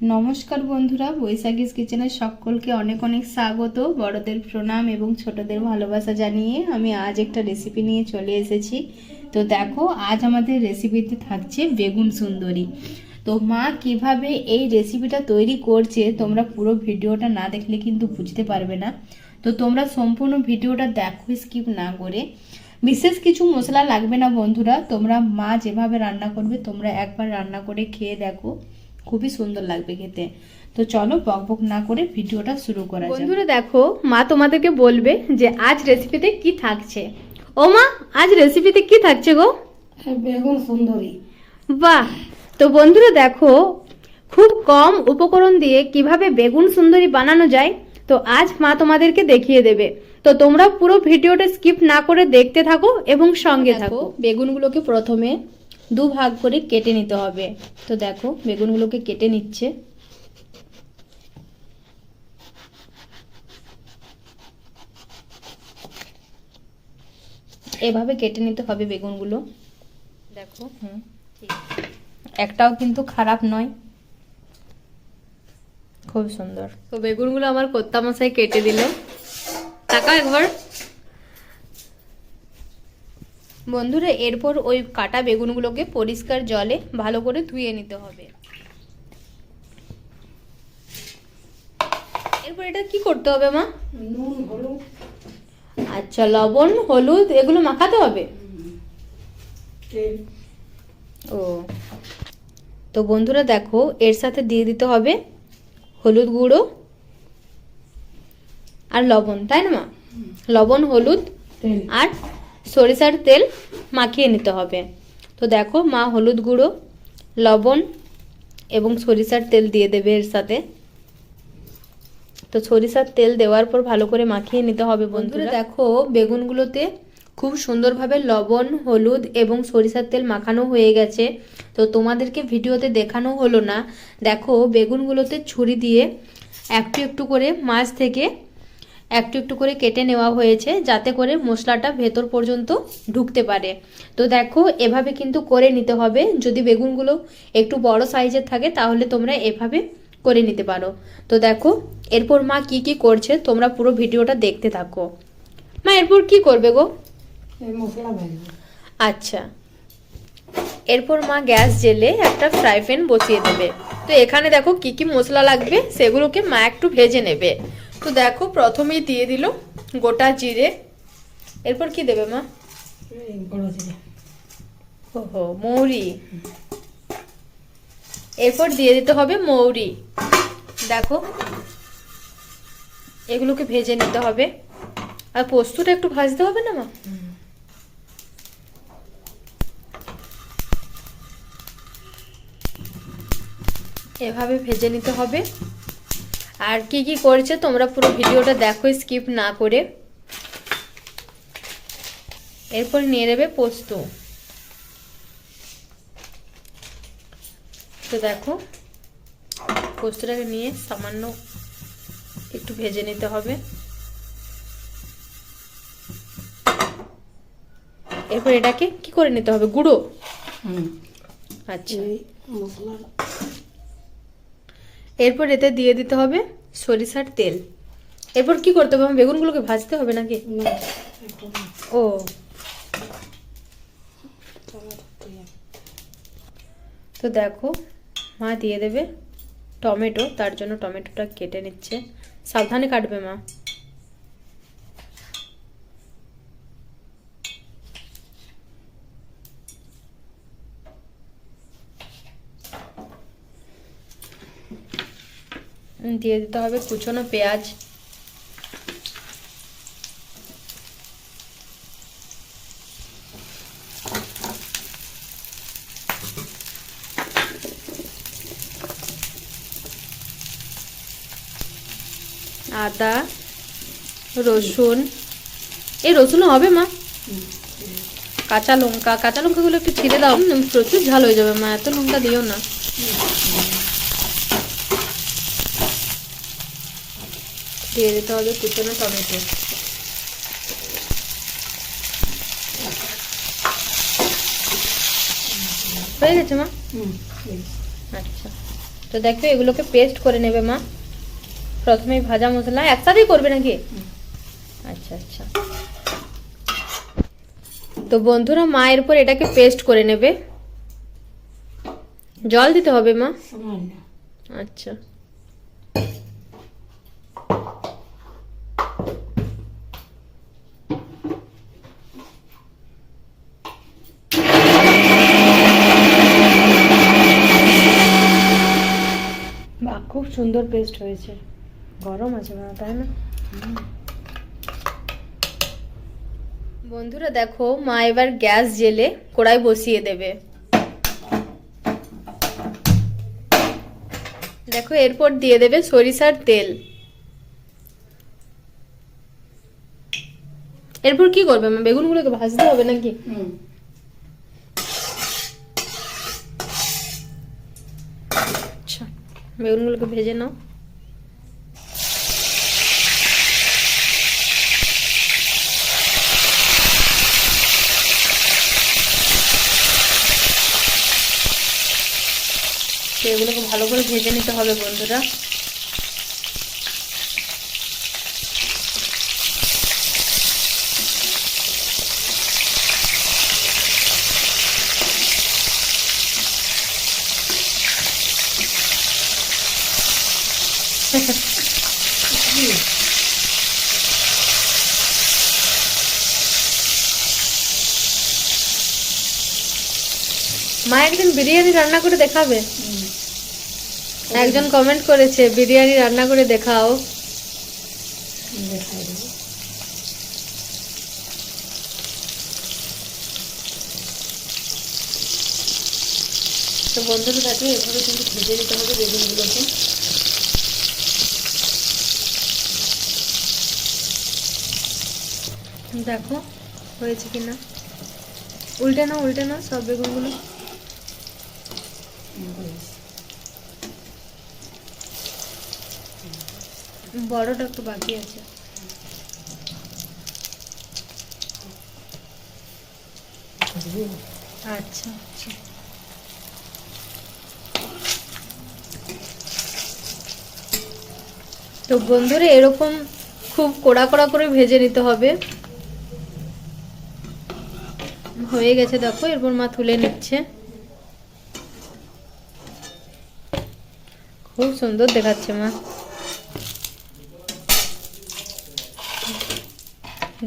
নমস্কার বন্ধুরা, বৈশাখীস কিচেনের সকলকে অনেক অনেক স্বাগত। বড়দের প্রণাম এবং ছোটদের ভালোবাসা জানিয়ে আমি আজ একটা রেসিপি নিয়ে চলে এসেছি। তো দেখো, আজ আমাদের রেসিপিতে থাকছে বেগুন সুন্দরী। তো মা কীভাবে এই রেসিপিটা তৈরি করছে, তোমরা পুরো ভিডিওটা না দেখলে কিন্তু বুঝতে পারবে না। তো তোমরা সম্পূর্ণ ভিডিওটা দেখো স্কিপ না করে। বিশেষ কিছু মশলা লাগবে না বন্ধুরা, তোমরা মা যেভাবে রান্না করবে, তোমরা একবার রান্না করে খেয়ে দেখো। খুবই সুন্দর লাগবে খেতে। তো চলো বক বক না করে ভিডিওটা শুরু করা যাক। বন্ধুরা দেখো মা তোমাদেরকে বলবে যে আজ রেসিপিতে কি থাকছে। ও মা আজ রেসিপিতে কি থাকছে গো? বেগুন সুন্দরী। বাহ! তো বন্ধুরা দেখো খুব কম উপকরণ দিয়ে কীভাবে বেগুন সুন্দরী বানানো যায় তো আজ মা তোমাদেরকে দেখিয়ে দেবে। তো তোমরা পুরো ভিডিওটা স্কিপ না করে দেখতে থাকো এবং সঙ্গে থাকো। বেগুনগুলোকে প্রথমে দু ভাগ করে কেটে নিতে হবে। তো দেখো, বেগুনগুলোকে কেটে নিচ্ছে। এভাবে কেটে নিতে হবে বেগুনগুলো। দেখো, হুম একটাও কিন্তু খারাপ নয়। খুব সুন্দর। তো বেগুনগুলো আমার কর্তা মশাই কেটে দিল। টাকা একবার বন্ধুরা এরপর ওই কাটা বেগুনগুলোকে পরিষ্কার জলে ভালো করে ধুয়ে নিতে হবে। এরপর এটা কি করতে হবে মা? নুন হলুদ। আচ্ছা লবণ হলুদ এগুলো মাখাতে হবে? ও। তো বন্ধুরা দেখো এর সাথে দিয়ে দিতে হবে হলুদ গুঁড়ো আর লবণ তাই না মা? লবণ হলুদ আর সরিষার তেল মাখিয়ে নিতে হবে। তো দেখো মা হলুদ গুঁড়ো, লবণ এবং সরিষার তেল দিয়ে দেবে এর সাথে। তো সরিষার তেল দেওয়ার পর ভালো করে মাখিয়ে নিতে হবে বন্ধুরা। দেখো বেগুনগুলোতে খুব সুন্দরভাবে লবণ, হলুদ এবং সরিষার তেল মাখানো হয়ে গেছে। তো তোমাদেরকে ভিডিওতে দেখানো হলো না। দেখো বেগুনগুলোতে ছুরি দিয়ে একটু একটু করে মাছ থেকে একটু একটু করে কেটে নেওয়া হয়েছে যাতে করে মশলাটা ভেতর পর্যন্ত ঢুকতে পারে। তো দেখো এভাবে কিন্তু করে নিতে হবে। যদি বেগুনগুলো একটু বড় সাইজের থাকে তাহলে তোমরা এভাবে করে নিতে পারো। তো দেখো এরপর মা কি কি করছে তোমরা পুরো ভিডিওটা দেখতে থাকো। মা এরপর কি করবে গো? মশলা আচ্ছা। এরপর মা গ্যাস জেলে একটা ফ্রাই প্যান বসিয়ে দেবে। তো এখানে দেখো কি কি মশলা লাগবে সেগুলোকে মা একটু ভেজে নেবে। তো দেখো প্রথমেই দিয়ে দিল গোটা জিরে। এরপর কি দেবে মা? ওহো মৌরি। এরপর দিয়ে দিতে হবে মৌরি। দেখো এগুলোকে ভেজে নিতে হবে। আর পোস্তটা একটু ভাজতে হবে না মা? এভাবে ভেজে নিতে হবে। আর কি কি করেছে তোমরা পুরো ভিডিওটা দেখো স্কিপ না করে। এরপর নিয়ে নেবে পোস্ত। তো দেখো পোস্তটাকে নিয়ে সামান্য একটু ভেজে নিতে হবে। এরপর এটাকে কি করে নিতে হবে? গুঁড়ো? আচ্ছা। মশলা এরপর এতে দিয়ে দিতে হবে সরিষার তেল। এরপর কি করতে হবে? আমার বেগুনগুলোকে ভাজতে হবে নাকি? ও। তো দেখো মা দিয়ে দেবে টমেটো তার জন্য টমেটোটা কেটে নিচ্ছে। সাবধানে কাটবে মা। দিয়ে দিতে হবে, কুচনো পেঁয়াজ। আদা, রসুন। এই রসুন হবে মা। কাঁচা লঙ্কা, কাঁচা লঙ্কাগুলো একটু ছিঁড়ে দাও। প্রচুর ঝাল হয়ে যাবে মা, এত লঙ্কা দিও না। দিয়ে দিতে হবে কুচনো টমেটো হয়ে গেছে মা? হুম আচ্ছা। তো দেখো এগুলোকে পেস্ট করে নেবে মা। প্রথমেই ভাজা মশলা একসাথেই করবে নাকি? আচ্ছা আচ্ছা। তো বন্ধুরা মা এরপর এটাকে পেস্ট করে নেবে। জল দিতে হবে মা। আচ্ছা বাহ খুব সুন্দর পেস্ট হয়েছে। গরম আছে মা তাই না? বন্ধুরা দেখো মা এবার গ্যাস জেলে কড়াই বসিয়ে দেবে। দেখো এরপর দিয়ে দেবে সরিষার তেল। এরপর কি করবে মা বেগুনগুলোকে ভাজতে হবে নাকি? হুম। বেগুনগুলোকে ভেজে নাও। তো এগুলোকে ভালো করে ভেজে নিতে হবে বন্ধুরা। মা একদিন বিরিয়ানি রান্না করে দেখাবে। একজন কমেন্ট করেছে বিরিয়ানি রান্না করে দেখাও। তো বন্ধুরা দেখো এভাবে কিন্তু ভেজে নিতে হবে বেগুনগুলোকে। দেখো হয়েছে কি না উল্টে নাও উল্টে নাও সব বেগুনগুলো। বড়টা একটু বাকি আছে। আচ্ছা আচ্ছা। তো বন্ধুরা, এরকম খুব কোড়া কড়া করে ভেজে নিতে হবে। হয়ে গেছে, দেখো, এরপর মা তুলে নিচ্ছে। খুব সুন্দর দেখাচ্ছে মা।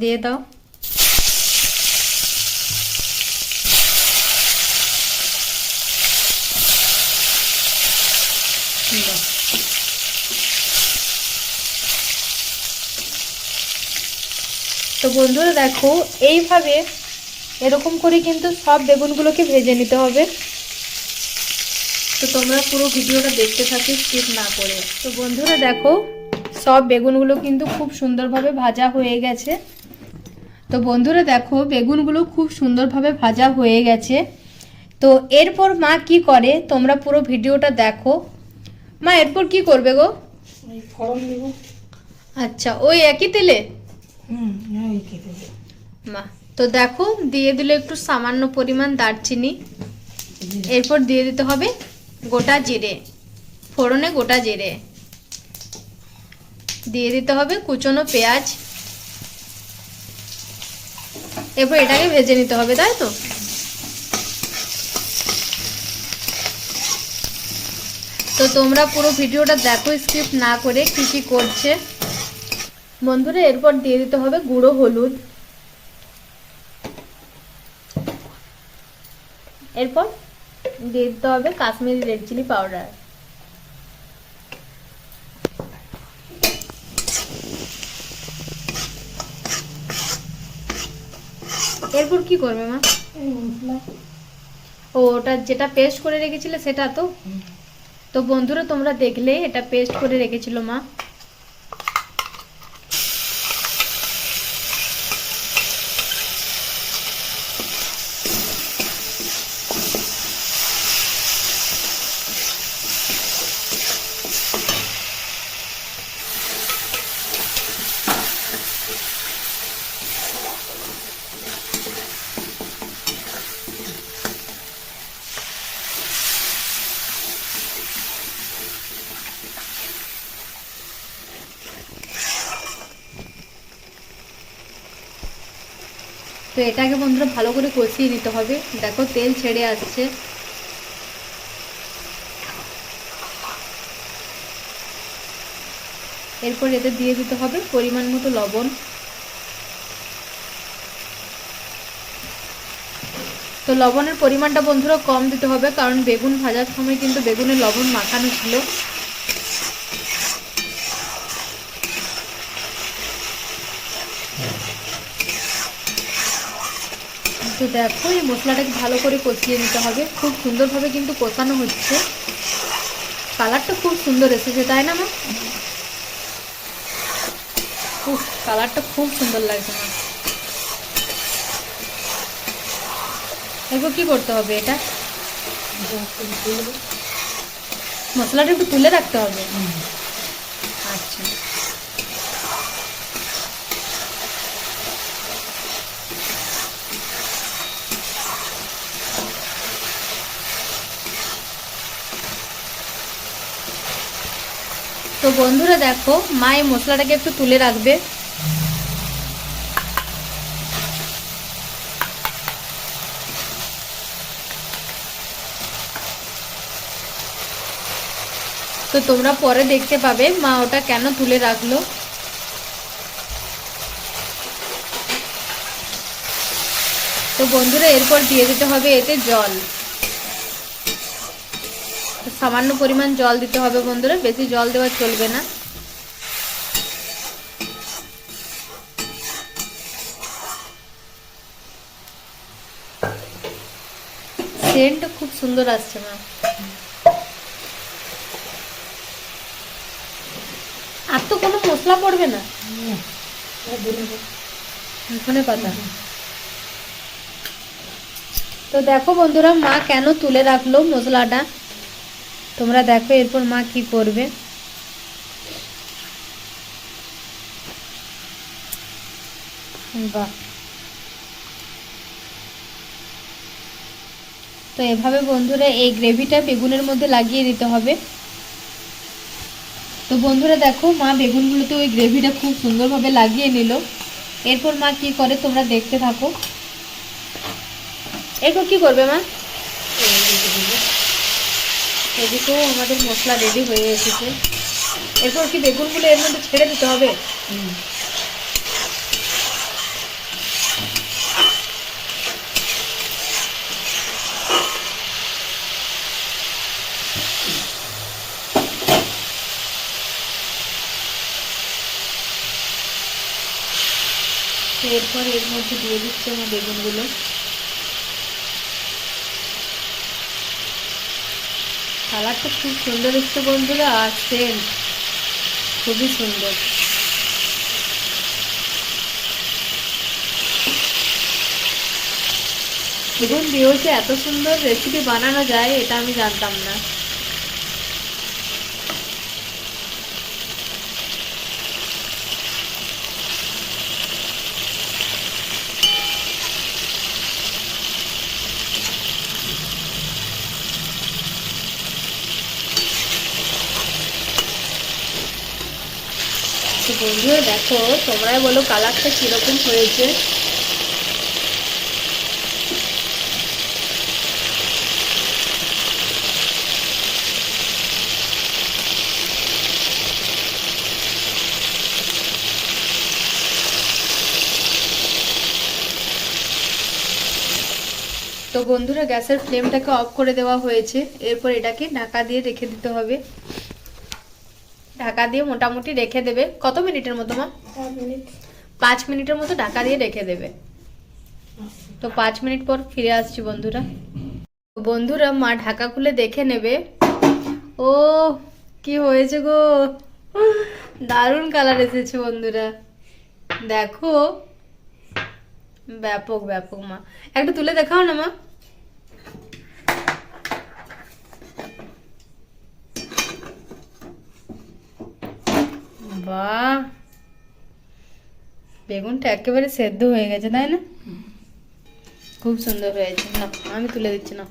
দিয়ে দাও। তো বন্ধুরা দেখো, এইভাবে এরকম করে কিন্তু সব বেগুনগুলোকে ভেজে নিতে হবে। তো তোমরা পুরো ভিডিওটা দেখতে থাকি স্কিপ না করে। তো বন্ধুরা দেখো সব বেগুনগুলো কিন্তু খুব সুন্দরভাবে ভাজা হয়ে গেছে। তো বন্ধুরা দেখো বেগুনগুলো খুব সুন্দরভাবে ভাজা হয়ে গেছে। তো এরপর মা কি করে? তোমরা পুরো ভিডিওটা দেখো। মা এরপর কি করবে গো? আচ্ছা ওই একই তেলে। মা তো দেখো দিয়ে দিলে একটু সামান্য পরিমাণ দারচিনি। এরপর দিয়ে দিতে হবে গোটা জিরে। ফোড়নে গোটা জিরে। দিয়ে দিতে হবে কুচনো পেঁয়াজ। এরপর এটাকে ভেজে নিতে হবে, তাই তো? তো তোমরা পুরো ভিডিওটা দেখো, স্কিপ না করে কি কি করছে। বন্ধুরা, এরপর দিয়ে দিতে হবে গুঁড়ো হলুদ। এরপর দিয়ে দিতে হবে কাশ্মীরি রেড চিলি পাউডার এরপর কি করবে মা? ও ওটা যেটা পেস্ট করে রেখেছিলে সেটা তো? তো বন্ধুরা তোমরা দেখলে এটা পেস্ট করে রেখেছিল মা। তো এটাকে বন্ধুরা ভালো করে কষিয়ে নিতে হবে। দেখো তেল ছেড়ে আসছে। এরপর এতে দিয়ে দিতে হবে পরিমাণ মতো লবণ। তো লবণের পরিমাণটা বন্ধুরা কম দিতে হবে, কারণ বেগুন ভাজার সময় কিন্তু বেগুনে লবণ মাখানো ছিল। তো দেখো এই মশলাটাকে ভালো করে কষিয়ে নিতে হবে। খুব সুন্দরভাবে কিন্তু কষানো হচ্ছে। কালারটা খুব সুন্দর এসেছে তাই না মা উফ কালারটা খুব সুন্দর লাগছে মা এরপর কি করতে হবে এটা? মশলাটা একটু তুলে রাখতে হবে। আচ্ছা। তো বন্ধুরা দেখো, মা এই মশলাটাকে একটু তুলে রাখবে। তো তোমরা পরে দেখতে পাবে মা ওটা কেন তুলে রাখল। তো বন্ধুরা, এরপর দিয়ে দিতে হবে এতে জল। সামান্য পরিমাণ জল দিতে হবে বন্ধুরা, বেশি জল দেওয়া চলবে না। সেন্টটা খুব সুন্দর আসছে, মা। আর তো কোনো মশলা পড়বে না। ধনে পাতা। তো দেখো বন্ধুরা, মা কেন তুলে রাখল মশলাটা? তোমরা দেখো এরপর মা কি করবে। বাহ। তো এভাবে বন্ধুরা এই গ্রেভিটা বেগুনের মধ্যে লাগিয়ে দিতে হবে। তো বন্ধুরা দেখো, মা বেগুনগুলোতে ওই গ্রেভিটা খুব সুন্দরভাবে লাগিয়ে নিল। এরপর মা কি করে তোমরা দেখতে থাকো। এরপর কি করবে মা? এদিকেও আমাদের মশলা রেডি হয়ে এসেছে। এরপর কি বেগুনগুলো এর মধ্যে ছেড়ে দিতে হবে? এরপর এর মধ্যে দিয়ে দিচ্ছে আমার বেগুনগুলো। কালারটা খুব সুন্দর এসছে বন্ধুরা, আর সেন্ট খুবই সুন্দর। বেগুন দিয়েও এত সুন্দর রেসিপি বানানো যায়, এটা আমি জানতাম না। তো বন্ধুরা, দেখো, তোমরাই বলো কালারটা কীরকম হয়েছে। তো বন্ধুরা, গ্যাসের ফ্লেমটাকে অফ করে দেওয়া হয়েছে। এরপর এটাকে ঢাকা দিয়ে রেখে দিতে হবে। ঢাকা দিয়ে মোটামুটি রেখে দেবে। কত মিনিটের মতো মা? পাঁচ মিনিটের মতো ঢাকা দিয়ে রেখে দেবে। তো পাঁচ মিনিট পর ফিরে আসছি বন্ধুরা। তো বন্ধুরা মা ঢাকা খুলে দেখে নেবে। ও কি হয়েছে গো? দারুণ কালার এসেছে বন্ধুরা। দেখো। ব্যাপক ব্যাপক মা। একটা তুলে দেখাও না মা? বাহ বেগুনটা একেবারে সেদ্ধ হয়ে গেছে, তাই না? খুব সুন্দর হয়েছে। না, আমি তুলে দিচ্ছি, না।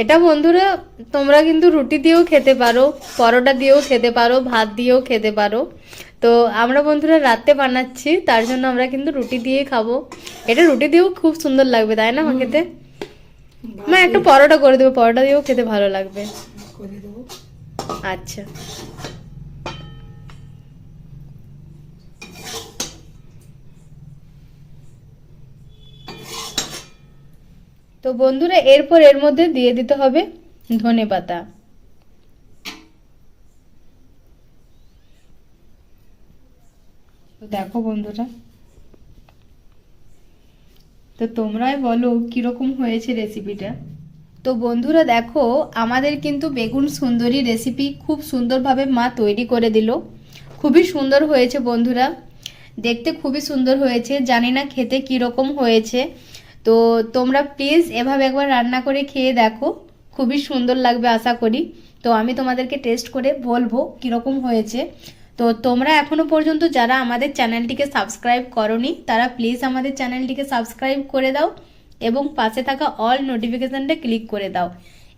এটা বন্ধুরা, তোমরা কিন্তু রুটি দিয়েও খেতে পারো, পরোটা দিয়েও খেতে পারো, ভাত দিয়েও খেতে পারো। তো আমরা বন্ধুরা রাতে বানাচ্ছি, তার জন্য আমরা কিন্তু রুটি দিয়েই খাব। এটা রুটি দিয়েও খুব সুন্দর লাগবে তাই না মা খেতে মা একটা পরোটা করে দেবো পরোটা দিয়েও খেতে ভালো লাগবে। আচ্ছা। তো বন্ধুরা এরপর এর মধ্যে দিয়ে দিতে হবে ধনে পাতা। দেখো বন্ধুরা তো তোমরাই বলো কীরকম হয়েছে রেসিপিটা তো বন্ধুরা দেখো, আমাদের কিন্তু বেগুন সুন্দরী রেসিপি খুব সুন্দরভাবে মা তৈরি করে দিল। খুবই সুন্দর হয়েছে বন্ধুরা। দেখতে খুবই সুন্দর হয়েছে। জানি না খেতে কীরকম হয়েছে। তো তোমরা প্লিজ এভাবে একবার রান্না করে খেয়ে দেখো। খুবই সুন্দর লাগবে আশা করি। তো আমি তোমাদেরকে টেস্ট করে বলব কীরকম হয়েছে। তো তোমরা এখনও পর্যন্ত যারা আমাদের চ্যানেলটিকে সাবস্ক্রাইব করনি, তারা প্লিজ আমাদের চ্যানেলটিকে সাবস্ক্রাইব করে দাও এবং পাশে থাকা অল নোটিফিকেশানটা ক্লিক করে দাও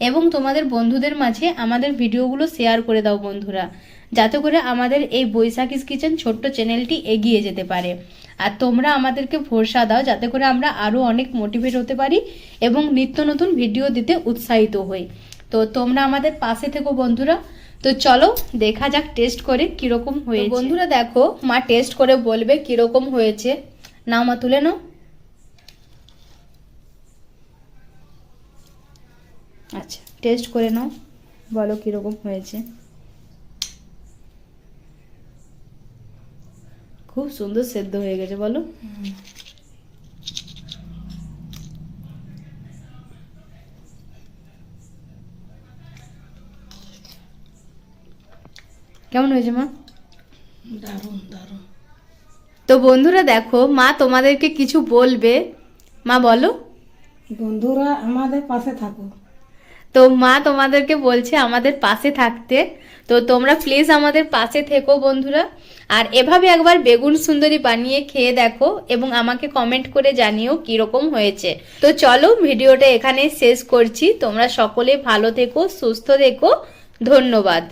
এবং তোমাদের বন্ধুদের মাঝে আমাদের ভিডিওগুলো শেয়ার করে দাও বন্ধুরা, যাতে করে আমাদের এই বৈশাখীস কিচেন ছোট্ট চ্যানেলটি এগিয়ে যেতে পারে। আর তোমরা আমাদেরকে ভরসা দাও যাতে করে আমরা আরও অনেক মোটিভেট হতে পারি এবং নিত্য নতুন ভিডিও দিতে উৎসাহিত হই। তো তোমরা আমাদের পাশে থেকো বন্ধুরা তো চলো দেখা যাক টেস্ট করে কীরকম হয়ে বন্ধুরা দেখো মা টেস্ট করে বলবে কীরকম হয়েছে। না মা তুলে নাও। আচ্ছা টেস্ট করে নাও বলো কীরকম হয়েছে। খুব সুন্দর সেদ্ধ হয়ে গেছে বলো। কেমন হয়েছে মা? দারুণ দারুণ। তো বন্ধুরা দেখো মা তোমাদেরকে কিছু বলবে। মা বলো। বন্ধুরা আমাদের পাশে থাকো। তো মা তোমাদেরকে বলছে আমাদের পাশে থাকতে। তো তোমরা প্লিজ আমাদের পাশে থেকো বন্ধুরা। আর এভাবে একবার বেগুন সুন্দরী বানিয়ে খেয়ে দেখো এবং আমাকে কমেন্ট করে জানিও কীরকম হয়েছে। তো চলো ভিডিওটা এখানে শেষ করছি। তোমরা সকলে ভালো থেকো সুস্থ থেকো। ধন্যবাদ।